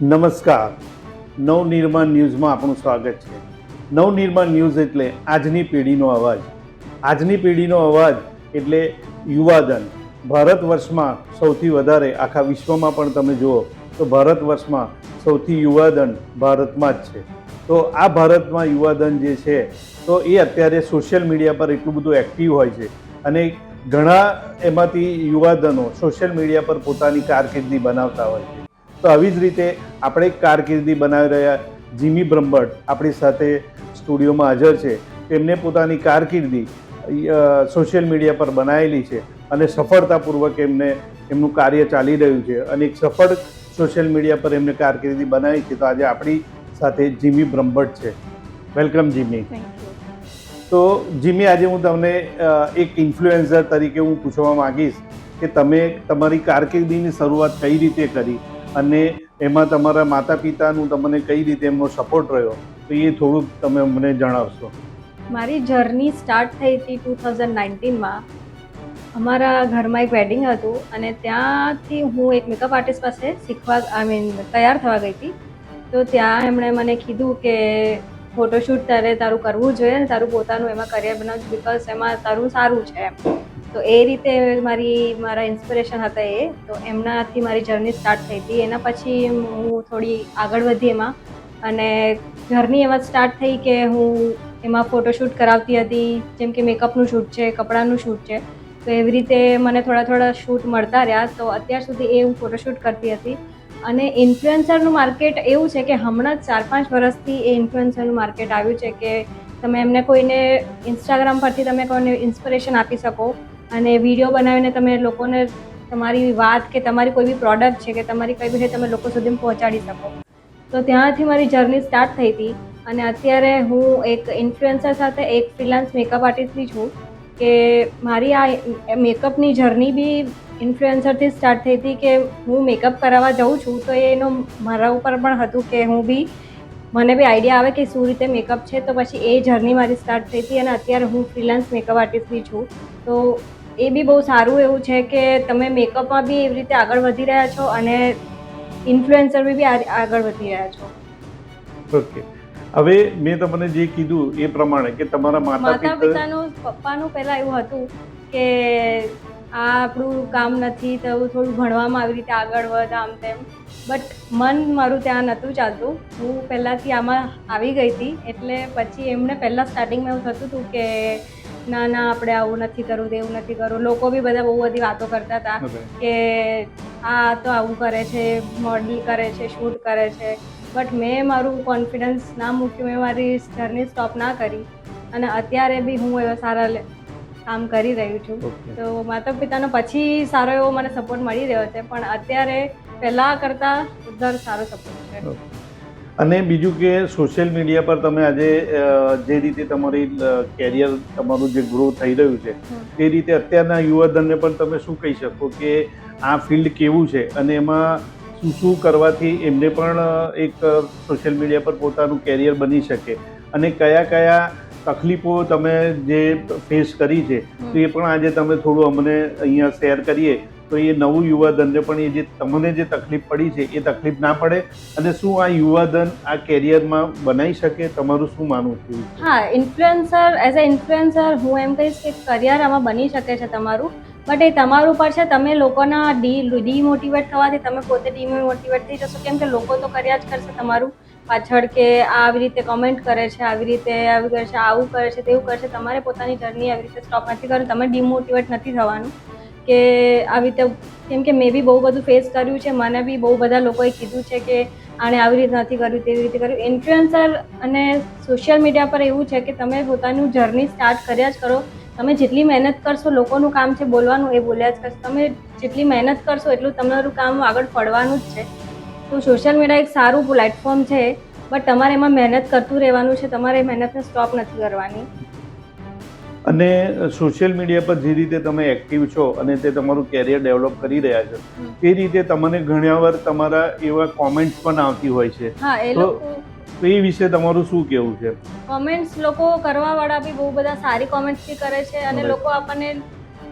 નમસ્કાર. નવનિર્માણ ન્યૂઝમાં આપણું સ્વાગત છે. નવનિર્માણ ન્યૂઝ એટલે આજની પેઢીનો અવાજ. આજની પેઢીનો અવાજ એટલે યુવાધન. ભારત વર્ષમાં સૌથી વધારે આખા વિશ્વમાં પણ તમે જુઓ તો ભારત વર્ષમાં સૌથી યુવાધન ભારતમાં જ છે. તો આ ભારતમાં યુવાધન જે છે તો એ અત્યારે સોશિયલ મીડિયા પર એટલું બધું એક્ટિવ હોય છે અને ઘણા એમાંથી યુવાધનો સોશિયલ મીડિયા પર પોતાની કારકિર્દી બનાવતા હોય છે. તો આવી જ રીતે આપણે એક કારકિર્દી બનાવી રહ્યા જીમી બ્રહ્મભટ્ટ આપણી સાથે સ્ટુડિયોમાં હાજર છે. તેમને પોતાની કારકિર્દી સોશિયલ મીડિયા પર બનાવેલી છે અને સફળતાપૂર્વક એમને એમનું કાર્ય ચાલી રહ્યું છે અને એક સફળ સોશિયલ મીડિયા પર એમને કારકિર્દી બનાવી છે. તો આજે આપણી સાથે જીમી બ્રહ્મભટ્ટ છે. Welcome Jimmy. તો જીમી આજે હું તમને એક ઇન્ફ્લુએન્સર તરીકે હું પૂછવા માંગીશ કે તમે તમારી કારકિર્દીની શરૂઆત કઈ રીતે કરી? અને એમાં તમારા માતા પિતાનું તમને કઈ રીતે એમનો સપોર્ટ રહ્યો, તો એ થોડુંક તમે મને જણાવશો. મારી જર્ની સ્ટાર્ટ થઈ હતી ટુ થાઉઝન્ડ નાઇન્ટીનમાં અમારા ઘરમાં એક વેડિંગ હતું અને ત્યાંથી હું એક મેકઅપ આર્ટિસ્ટ પાસે શીખવા આઈ મીન તૈયાર થવા ગઈ હતી. તો ત્યાં એમણે મને કીધું કે ફોટોશૂટ તારે તારું કરવું જોઈએ અને તારું પોતાનું એમાં કરિયર બનાવવું બિકોઝ એમાં તારું સારું છે એમ. તો એ રીતે મારી, મારા ઇન્સ્પિરેશન હતા એ. તો એમનાથી મારી જર્ની સ્ટાર્ટ થઈ હતી. એના પછી હું થોડી આગળ વધી એમાં. અને જર્ની એમાં સ્ટાર્ટ થઈ કે હું એમાં ફોટોશૂટ કરાવતી હતી. જેમ કે મેકઅપનું શૂટ છે, કપડાનું શૂટ છે. તો એવી રીતે મને થોડા થોડા શૂટ મળતા રહ્યા. તો અત્યાર સુધી એ હું ફોટોશૂટ કરતી હતી. અને ઇન્ફ્લુએન્સરનું માર્કેટ એવું છે કે હમણાં જ ચાર પાંચ વર્ષથી એ ઇન્ફ્લુએન્સરનું માર્કેટ આવ્યું છે કે તમે એમને કોઈને ઇન્સ્ટાગ્રામ પરથી તમે કોઈને ઇન્સ્પિરેશન આપી શકો. અને વીડિયો બનાવીને તમે લોકોને તમારી વાત કે તમારી કોઈ બી પ્રોડક્ટ છે કે તમારી કઈ બી છે, તમે લોકો સુધી પહોંચાડી શકો. તો ત્યાંથી મારી જર્ની સ્ટાર્ટ થઈ હતી. અને અત્યારે હું એક ઇન્ફ્લુએન્સર સાથે એક ફ્રીલાન્સ મેકઅપ આર્ટિસ્ટથી છું કે મારી આ મેકઅપની જર્ની બી ઇન્ફ્લુએન્સરથી સ્ટાર્ટ થઈ હતી કે હું મેકઅપ કરાવવા જાઉં છું. તો એનો મારા ઉપર પણ હતું કે હું બી મને બી આઈડિયા આવે કે શું રીતે મેકઅપ છે. તો પછી એ જર્ની મારી સ્ટાર્ટ થઈ હતી અને અત્યારે હું ફ્રીલાન્સ મેકઅપ આર્ટિસ્ટથી છું. તો એ બી બહુ સારું એવું છે કે તમે મેકઅપમાં બી એવી રીતે આગળ વધી રહ્યા છો અને ઇન્ફ્લુએન્સર બી આગળ વધી રહ્યા છો. ઓકે. હવે મેં તમને જે કીધું એ પ્રમાણે કે તમારા માતા માતા પિતાનું પપ્પાનું પહેલાં એવું હતું કે આ આપણું કામ નથી તો થોડું ભણવામાં આવી રીતે આગળ વધ આમ તેમ. બટ મન મારું ત્યાં નહોતું ચાલતું. હું પહેલાંથી આમાં આવી ગઈ હતી. એટલે પછી એમને પહેલાં સ્ટાર્ટિંગમાં એવું થતું હતું કે ના ના આપણે આવું નથી કરવું તેવું નથી કરવું. લોકો બી બધા બહુ બધી વાતો કરતા હતા કે આ તો આવું કરે છે મોડલ કરે છે શૂટ કરે છે. બટ મેં મારું કોન્ફિડન્સ ના મૂક્યું મેં મારી જર્ની સ્ટોપ ના કરી. અને અત્યારે બી હું એવા સારા કામ કરી રહ્યું છું. તો માતા પિતાનો પછી સારો એવો મને સપોર્ટ મળી રહ્યો છે. પણ અત્યારે પહેલાં કરતાં દર સારો સપોર્ટ છે. અને બીજું કે સોશિયલ મીડિયા પર તમે આજે જે રીતે તમારી કેરિયર તમારું જે ગ્રો થઈ રહ્યું છે તે રીતે અત્યારના યુવાધનને પણ તમે શું કહી શકો કે આ ફિલ્ડ કેવું છે અને એમાં શું શું કરવાથી એમને પણ એક સોશિયલ મીડિયા પર પોતાનું કેરિયર બની શકે અને કયા કયા તકલીફો તમે જે ફેસ કરી છે તો એ પણ આજે તમે થોડું અમને અહીંયા શેર કરીએ. તો એ નવું યુવાધનને પણ એ જે તમને જે તકલીફ પડી છે, એ તકલીફ ના પડે. અને શું આ યુવાધન આ કેરિયરમાં બનાવી શકે, તમારું શું માનવું છે? હા ઇન્ફ્લુએન્સર એઝ અ ઇન્ફ્લુએન્સર હું એમ કહીશ કે કરિયર આમાં બની શકે છે તમારું. બટ એ તમારું પર છે, તમે લોકોના ડી ડીમોટિવેટ થવાથી તમે પોતે ડીમોટિવેટ થઈ જશો. કેમ કે લોકો તો કર્યા જ કરશે તમારું. પાછળ કે આવી રીતે કમેન્ટ કરે છે, આવી રીતે આવી કરે છે, આવું કરે છે, તેવું કરશે તમારે પોતાની જર્ની આવી રીતે સ્ટોપ નથી કરવી, તમે ડીમોટિવેટ નથી થવાનું. કે આવી રીતે કેમ કે મેં બી બહુ બધું ફેસ કર્યું છે, મને બી બહુ બધા લોકોએ કીધું છે કે આણે આવી રીતે નથી કર્યું, તેવી રીતે કર્યું. ઇન્ફ્લુએન્સર અને સોશિયલ મીડિયા પર એવું છે કે તમે પોતાનું જર્ની સ્ટાર્ટ કર્યા જ કરો. તમે જેટલી મહેનત કરશો, લોકોનું કામ છે બોલવાનું, એ બોલ્યા જ કરશો. તમે જેટલી મહેનત કરશો, એટલું તમારું કામ આગળ પડવાનું જ છે. તો સોશિયલ મીડિયા એક સારું પ્લેટફોર્મ છે બટ તમારે એમાં મહેનત કરતું રહેવાનું છે, તમારે મહેનતને સ્ટોપ નથી કરવાની. અને સોશિયલ મીડિયા પર જે રીતે તમે એક્ટિવ છો અને તે તમારું કેરિયર ડેવલપ કરી રહ્યા છો એ તે રીતે તમને ઘણીવાર વાર તમારા એવા કોમેન્ટ્સ પણ આવતી હોય છે. તો- એ વિશે તમારું શું કહેવું છે? કોમેન્ટ્સ લોકો કરવા વાળા બી બહુ બધા સારી કોમેન્ટ્સ બી કરે છે અને લોકો આપણને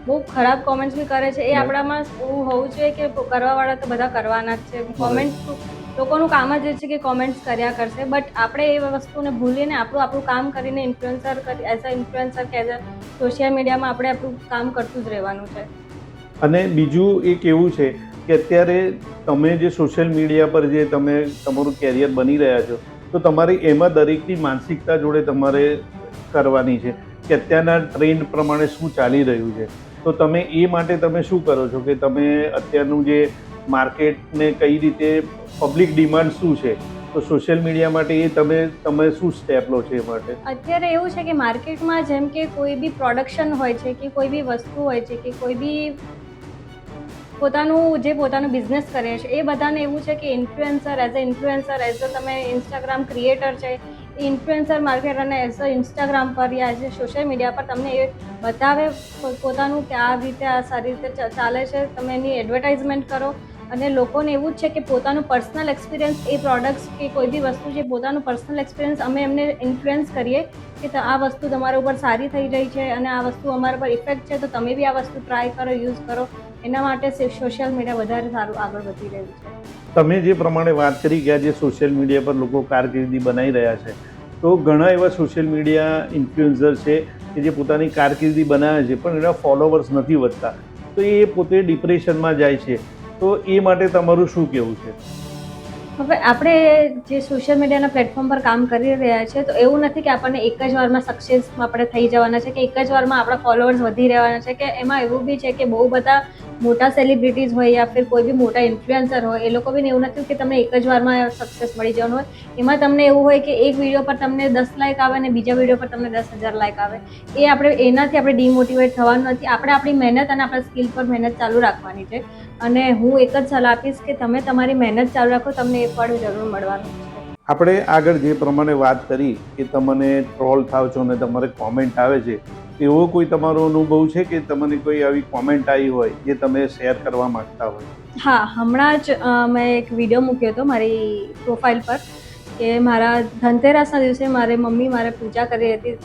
બહુ ખરાબ કોમેન્ટ્સ બી કરે છે. એ આપણામાં એવું હોવું જોઈએ કે કરવા વાળા તો બધા કરવાના જ છે. કોમેન્ટ લોકોનું કામ જ છે કે કોમેન્ટ્સ કર્યા કરશે. બટ આપણે એ વસ્તુને ભૂલીને આપણું આપણું કામ કરીને ઇન્ફ્લુએન્સર એઝ અ ઇન્ફ્લુએન્સર કે એઝ અ સોશિયલ મીડિયામાં આપણે આપણું કામ કરતું જ રહેવાનું છે. અને બીજું એક એવું છે કે અત્યારે તમે જે સોશિયલ મીડિયા પર જે તમે તમારું કેરિયર બની રહ્યા છો, તો તમારે એમાં દરેકની માનસિકતા જોડે તમારે કરવાની છે કે અત્યારના ટ્રેન્ડ પ્રમાણે શું ચાલી રહ્યું છે. તો તમે એ માટે તમે શું કરો છો કે તમે અત્યારનું જે માર્કેટને કઈ રીતે પબ્લિક ડિમાન્ડ શું છે? તો સોશિયલ મીડિયા માટે એ તમે તમે શું સ્ટેપ લો છો એ માટે? અત્યારે એવું છે કે માર્કેટમાં જેમ કે કોઈ બી પ્રોડક્શન હોય છે કે કોઈ બી વસ્તુ હોય છે કે કોઈ બી પોતાનું, જે પોતાનું બિઝનેસ કરે છે, એ બધાને એવું છે કે influencer as a influencer as a તમે ઇન્સ્ટાગ્રામ ક્રિએટર છે ઇન્ફ્લુએન્સર માર્કેટ અને એઝ અ ઇન્સ્ટાગ્રામ પર યા જે સોશિયલ મીડિયા પર તમને એ બતાવે પોતાનું કે આ રીતે આ સારી રીતે ચાલે છે, તમે એની એડવર્ટાઇઝમેન્ટ કરો. અને લોકોને એવું જ છે કે પોતાનું પર્સનલ એક્સપિરિયન્સ, એ પ્રોડક્ટ્સ કે કોઈ બી વસ્તુ જે પોતાનું પર્સનલ એક્સપિરિયન્સ અમે એમને ઇન્ફ્લુએન્સ કરીએ કે આ વસ્તુ તમારા ઉપર સારી થઈ રહી છે અને આ વસ્તુ અમારા પર ઇફેક્ટ છે, તો તમે બી આ વસ્તુ ટ્રાય કરો, યુઝ કરો. એના માટે સોશિયલ મીડિયા વધારે સારું આગળ વધી રહ્યું છે. તમે જે પ્રમાણે વાત કરી ગયા જે સોશિયલ મીડિયા પર લોકો કારકિર્દી બનાવી રહ્યા છે તો ઘણા એવા સોશિયલ મીડિયા ઇન્ફ્લુએન્સર છે કે જે પોતાની કારકિર્દી બનાવે છે, પણ એના ફોલોવર્સ નથી વધતા. તો એ પોતે ડિપ્રેશનમાં જાય છે. તો એ માટે તમારું શું કહેવું છે? હવે આપણે જે સોશિયલ મીડિયાના પ્લેટફોર્મ પર કામ કરી રહ્યા છે, તો એવું નથી કે આપણને એક જ વારમાં સક્સેસ આપણે થઈ જવાના છે, કે એક જ વારમાં આપણા ફોલોઅર્સ વધી રહેવાના છે, કે એમાં એવું બી છે કે બહુ બધા મોટા સેલિબ્રિટીઝ હોય યા ફિર કોઈ બી મોટા ઇન્ફ્લુએન્સર હોય, એ લોકો બી એવું નથી કે તમને એક જ વારમાં સક્સેસ મળી જવાનું હોય. એમાં તમને એવું હોય કે એક વીડિયો પર તમને દસ લાઇક આવે અને બીજા વીડિયો પર તમને દસ હજાર લાઇક આવે. એ આપણે એનાથી આપણે ડિમોટિવેટ થવાનું નથી. આપણે આપણી મહેનત અને આપણા સ્કિલ પર મહેનત ચાલુ રાખવાની છે. અને હું એક જ સલાહ આપીશ કે તમે તમારી મહેનત ચાલુ રાખો, તમને એ ફળ જરૂર મળવાનું આપણે આગળ જે પ્રમાણે વાત કરી કે તમને ટ્રોલ થાવ છો અને તમારે કોમેન્ટ આવે છે એવો કોઈ તમારો અનુભવ છે કે તમને કોઈ આવી કોમેન્ટ આવી હોય જે તમે શેર કરવા માંગતા હોય? હા, હમણાં જ મેં એક વીડિયો મૂક્યો હતો મારી પ્રોફાઇલ પર કે મારા ધનતેરસના દિવસે મારે મમ્મી મારે પૂજા કરી હતી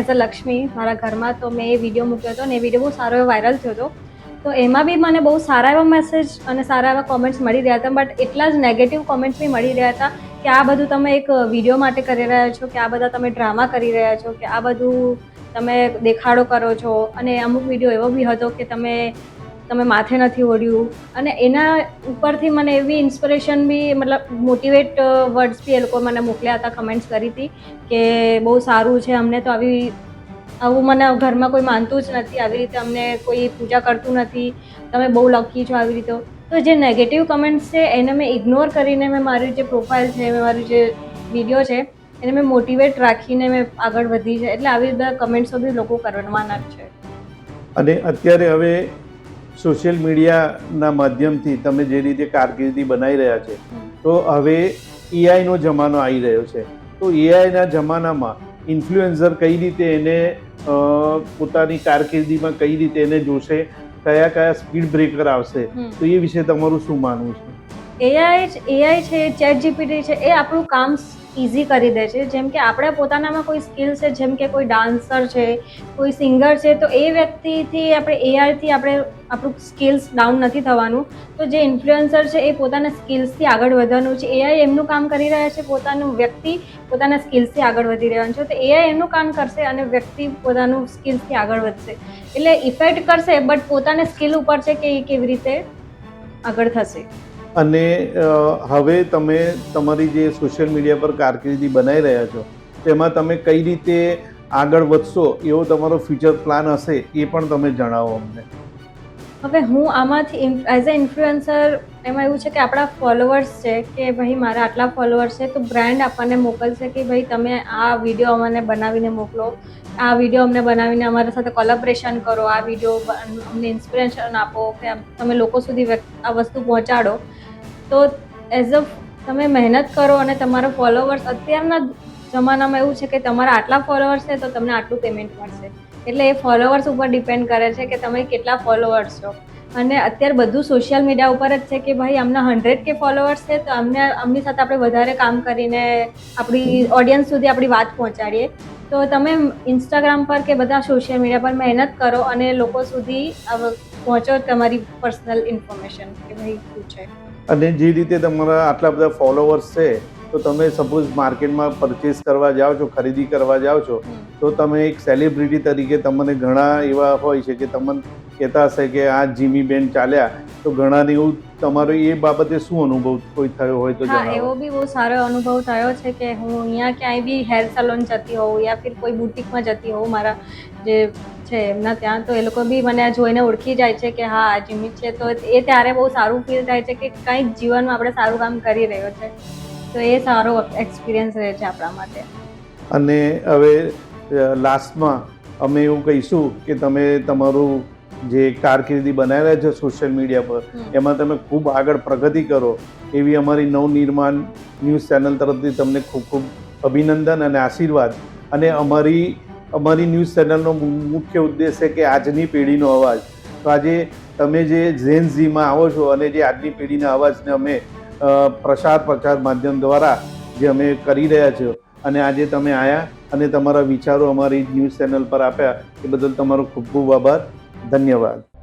એઝ અ લક્ષ્મી મારા ઘરમાં. તો મેં એ વીડિયો મૂક્યો હતો અને એ વીડિયો બહુ સારો એવો વાયરલ થયો હતો. તો એમાં બી મને બહુ સારા એવા મેસેજ અને સારા એવા કોમેન્ટ્સ મળી રહ્યા હતા બટ એટલા જ નેગેટિવ કોમેન્ટ્સ બી મળી રહ્યા હતા કે આ બધું તમે એક વીડિયો માટે કરી રહ્યા છો, કે આ બધા તમે ડ્રામા કરી રહ્યા છો, કે આ બધું તમે દેખાડો કરો છો અને અમુક વીડિયો એવો બી હતો કે તમે તમે માથે નથી ઓઢ્યું. અને એના ઉપરથી મને એવી ઇન્સ્પિરેશન બી, મતલબ મોટિવેટ વર્ડ્સ બી એ લોકો મને મોકલ્યા હતા કમેન્ટ્સ કરી હતી કે બહુ સારું છે, અમને તો આવી, આવું મને ઘરમાં કોઈ માનતું જ નથી, આવી રીતે અમને કોઈ પૂજા કરતું નથી, તમે બહુ લકી છો આવી રીતે. તો જે નેગેટિવ કમેન્ટ્સ છે એને મેં ઇગ્નોર કરીને મેં મારી જે પ્રોફાઇલ છે, મેં મારું જે વીડિયો છે એને મેં મોટિવેટ રાખીને મેં આગળ વધી છે. એટલે આવી બધા કમેન્ટ્સો બી લોકો કરવાના જ છે. અને અત્યારે હવે સોશિયલ મીડિયાના માધ્યમથી તમે જે રીતે કારકિર્દી બનાવી રહ્યા છે તો હવે એઆઈનો જમાનો આવી રહ્યો છે. તો એઆઈના જમાનામાં ઇન્ફ્લુએન્સર કઈ રીતે એને પોતાની કારકિર્દીમાં કઈ રીતે એને જોશે કયા કયા સ્પીડ બ્રેકર આવશે તો એ વિશે તમારું શું માનવું છે? એઆઈ એઆઈ છે ચેટ જીપીટી છે એ આપણું કામ ઇઝી કરી દે છે. જેમ કે આપણે પોતાનામાં કોઈ સ્કિલ છે, જેમ કે કોઈ ડાન્સર છે, કોઈ સિંગર છે, તો એ વ્યક્તિથી આપણે એઆઈથી આપણે આપણું સ્કિલ્સ ડાઉન નથી થવાનું. તો જે ઇન્ફ્લુઅન્સર છે, એ પોતાના સ્કિલ્સથી આગળ વધવાનું છે. એઆઈ એમનું કામ કરી રહ્યા છે, પોતાનું વ્યક્તિ પોતાના સ્કિલ્સથી આગળ વધી રહ્યું છે. તો એઆઈ એમનું કામ કરશે અને વ્યક્તિ પોતાનું સ્કિલ્સથી આગળ વધશે. એટલે ઇફેક્ટ કરશે બટ પોતાના સ્કિલ ઉપર છે કે એ કેવી રીતે આગળ થશે? અને હવે તમે તમારી જે સોશિયલ મીડિયા પર કારકિર્દી બનાવી રહ્યા છો, તેમાં તમે કઈ રીતે આગળ વધશો, એવો તમારો ફ્યુચર પ્લાન હશે, એ પણ તમે જણાવો અમને. હવે હું આમાંથી એઝ અ ઇન્ફ્લુએન્સર એમાં એવું છે કે આપણા ફોલોવર્સ છે કે ભાઈ મારા આટલા ફોલોવર્સ છે, તો બ્રાન્ડ આપણને મોકલશે કે ભાઈ તમે આ વીડિયો અમને બનાવીને મોકલો, આ વીડિયો અમને બનાવીને અમારા સાથે કોલેબરેશન કરો, આ વીડિયો અમને ઇન્સ્પિરેશન આપો, કે તમે લોકો સુધી આ વસ્તુ પહોંચાડો. તો એઝ અ તમે મહેનત કરો અને તમારા ફોલોવર્સ અત્યારના જમાનામાં એવું છે કે તમારા આટલા ફોલોવર્સ છે તો તમને આટલું પેમેન્ટ મળશે. એટલે એ ફોલોવર્સ ઉપર ડિપેન્ડ કરે છે કે તમે કેટલા ફોલોવર્સ છો. અને અત્યારે બધું સોશિયલ મીડિયા ઉપર જ છે કે ભાઈ અમને હંડ્રેડ કે ફોલોવર્સ છે તો અમને, અમની સાથે આપણે વધારે કામ કરીને આપણી ઓડિયન્સ સુધી આપણી વાત પહોંચાડીએ. તો તમે ઇન્સ્ટાગ્રામ પર કે બધા સોશિયલ મીડિયા પર મહેનત કરો અને લોકો સુધી પહોંચો તમારી પર્સનલ ઇન્ફોર્મેશન કે ભાઈ શું છે. અને જે રીતે તમારા આટલા બધા ફોલોવર્સ છે તો તમે સપોઝ માર્કેટમાં પરચેસ કરવા જાઓ છો ખરીદી કરવા જાઓ છો તો તમે એક સેલિબ્રિટી તરીકે તમને ઘણા એવા હોય છે કે તમને કહેતા હશે કે આ જીમી બેન ચાલ્યા તો ઘણાને એવું તમારો એ બાબતે શું અનુભવ કોઈ થયો હોય તો હા એવો બી બહુ સારો અનુભવ થયો છે કે હું અહીંયા ક્યાંય બી હેર સલોન જતી હોઉં યા ફિર કોઈ બુટિકમાં જતી હોઉં મારા જે છે એમના ત્યાં તો એ લોકો બી મને આ જોઈને ઓળખી જાય છે કે હા આ જીમી છે. તો એ ત્યારે બહુ સારું ફીલ થાય છે કે કંઈક જીવનમાં આપણે સારું કામ કરી રહ્યો છે. તો એ સારો એક્સપિરિયન્સ રહે છે આપણા માટે. અને હવે લાસ્ટમાં અમે એવું કહીશું કે તમે તમારું જે કારકિર્દી બનાવેલા છે સોશિયલ મીડિયા પર એમાં તમે ખૂબ આગળ પ્રગતિ કરો એવી અમારી નવનિર્માણ ન્યૂઝ ચેનલ તરફથી તમને ખૂબ ખૂબ અભિનંદન અને આશીર્વાદ. અને અમારી અમારી ન્યૂઝ ચેનલનો મુખ્ય ઉદ્દેશ છે કે આજની પેઢીનો અવાજ. તો આજે તમે જે ઝેન ઝીમાં આવો છો અને જે આજની પેઢીના અવાજને અમે પ્રસાર પ્રચાર માધ્યમ દ્વારા જે અમે કરી રહ્યા છો અને આજે તમે આવ્યા અને તમારા વિચારો અમારી ન્યૂઝ ચેનલ પર આપ્યા એ બદલ તમારો ખૂબ ખૂબ આભાર. ધન્યવાદ